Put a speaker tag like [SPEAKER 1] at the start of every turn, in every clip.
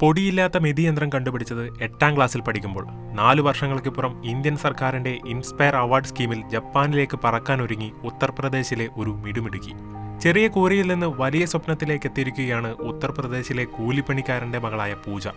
[SPEAKER 1] പൊടിയില്ലാത്ത മെതിയന്ത്രം കണ്ടുപിടിച്ചത് എട്ടാം ക്ലാസ്സിൽ പഠിക്കുമ്പോൾ. നാലു വർഷങ്ങൾക്കിപ്പുറം ഇന്ത്യൻ സർക്കാരിന്റെ ഇൻസ്പയർ അവാർഡ് സ്കീമിൽ ജപ്പാനിലേക്ക് പറക്കാൻ ഒരുങ്ങി ഉത്തർപ്രദേശിലെ ഒരു മിടുമിടുക്കി. ചെറിയ കൂരയിൽ നിന്ന് വലിയ സ്വപ്നത്തിലേക്ക് എത്തിയിരിക്കുകയാണ് ഉത്തർപ്രദേശിലെ കൂലിപ്പണിക്കാരന്റെ മകളായ പൂജ.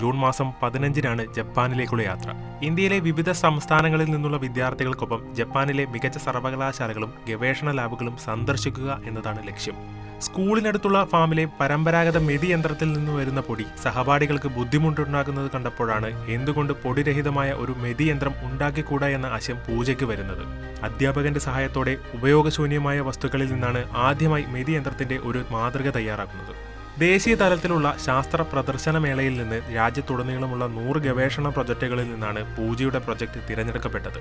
[SPEAKER 1] ജൂൺ മാസം പതിനഞ്ചിനാണ് ജപ്പാനിലേക്കുള്ള യാത്ര. ഇന്ത്യയിലെ വിവിധ സംസ്ഥാനങ്ങളിൽ നിന്നുള്ള വിദ്യാർത്ഥികൾക്കൊപ്പം ജപ്പാനിലെ മികച്ച സർവകലാശാലകളും ഗവേഷണ ലാബുകളും സന്ദർശിക്കുക എന്നതാണ് ലക്ഷ്യം. സ്കൂളിനടുത്തുള്ള ഫാമിലെ പരമ്പരാഗത മെതി യന്ത്രത്തിൽ നിന്ന് വരുന്ന പൊടി സഹപാഠികൾക്ക് ബുദ്ധിമുട്ടുണ്ടാകുന്നത് കണ്ടപ്പോഴാണ് എന്തുകൊണ്ട് പൊടിരഹിതമായ ഒരു മെതി യന്ത്രം ഉണ്ടാക്കിക്കൂടാ എന്ന ആശയം പൂജയ്ക്ക് വരുന്നത്. അധ്യാപകന്റെ സഹായത്തോടെ ഉപയോഗശൂന്യമായ വസ്തുക്കളിൽ നിന്നാണ് ആദ്യമായി മെതി യന്ത്രത്തിന്റെ ഒരു മാതൃക തയ്യാറാക്കുന്നത്. ദേശീയ തലത്തിലുള്ള ശാസ്ത്ര പ്രദർശനമേളയിൽ നിന്ന് രാജ്യത്തുടനീളമുള്ള നൂറ് ഗവേഷണ പ്രൊജക്ടുകളിൽ നിന്നാണ് പൂജയുടെ പ്രൊജക്ട് തിരഞ്ഞെടുക്കപ്പെട്ടത്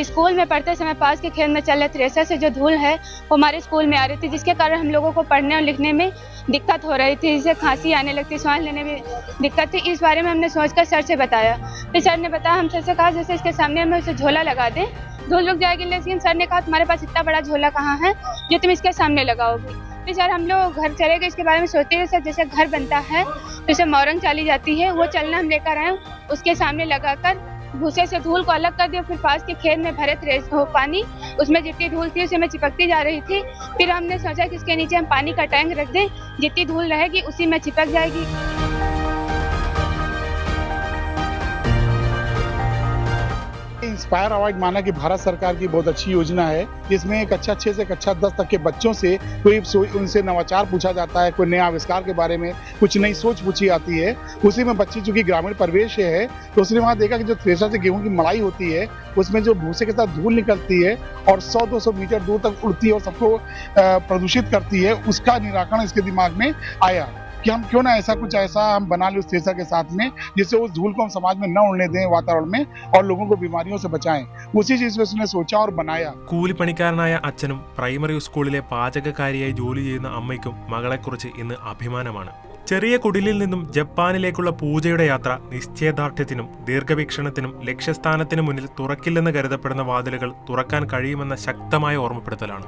[SPEAKER 2] स्कूल में पढ़ते समय पास के खेत में चल रहे थ्रेसर से जो धूल है वो हमारे स्कूल में आ रही थी जिसके कारण हम लोगों को पढ़ने और लिखने में दिक्कत हो रही थी जिससे खांसी आने लगती सांस लेने में दिक्कत थी इस बारे में हमने सोचकर सर से बताया फिर सर ने बताया हम सर से कहा जैसे इसके सामने हमें उसे झोला लगा दें धूल रुक जाएगी लेकिन सर ने कहा तुम्हारे पास इतना बड़ा झोला कहाँ है जो तुम इसके सामने लगाओगी फिर सर हम लोग घर चले गए, इसके बारे में सोचते हुए सर, जैसे घर बनता है तो मोरंग चाली जाती है, वो चलना हम लेकर आए, उसके सामने लगाकर भूसे से धूल को अलग कर दिया, फिर पास के खेत में भरे थे, हो पानी, उसमें जितनी धूल थी, उसे में चिपकती जा रही थी, फिर हमने सोचा कि इसके नीचे हम पानी का टैंक रख दें, जितनी धूल रहेगी, उसी में चिपक जाएगी।
[SPEAKER 3] इंस्पायर अवार्ड माना कि भारत सरकार की बहुत अच्छी योजना है। जिसमें कक्षा छः से कक्षा दस तक के बच्चों से कोई उनसे नवाचार पूछा जाता है, कोई नया आविष्कार के बारे में कुछ नई सोच पूछी जाती है। उसी में बच्चे चूँकि ग्रामीण परिवेश है तो उसने वहाँ देखा कि जो थ्रेसर से गेहूँ की मलाई होती है, उसमें जो भूसे के साथ धूल निकलती है और 100-200 मीटर दूर तक उड़ती है और सबको प्रदूषित करती है, उसका निराकरण इसके दिमाग में आया। कि हम क्यों ना ऐसा कुछ ऐसा हम बना लें उस थ्रेसर के साथ में जिससे उस धूल को हम समाज में न उड़ने दें वातावरण में और लोगों को बीमारियों से बचाएं उसी चीज को उसने सोचा और बनाया
[SPEAKER 1] കൂലിപ്പണിക്കാരനായ അച്ഛനും പ്രൈമറി സ്കൂളിലെ പാചകക്കാരിയായി ജോലി ചെയ്യുന്ന അമ്മയ്ക്കും മകളെക്കുറിച്ച് ഇന്ന് അഭിമാനമാണ് ചെറിയ കുടിലിൽ നിന്നും ജപ്പാനിലേക്കുള്ള പൂജയുടെ യാത്ര നിശ്ചയദാർഢ്യത്തിനും ദീർഘവീക്ഷണത്തിനും ലക്ഷ്യസ്ഥാനത്തിനു മുന്നിൽ തുറക്കില്ലെന്ന് കരുതപ്പെടുന്ന വാതിലുകൾ തുറക്കാൻ കഴിയുമെന്ന ശക്തമായ ഓർമ്മപ്പെടുത്തലാണ്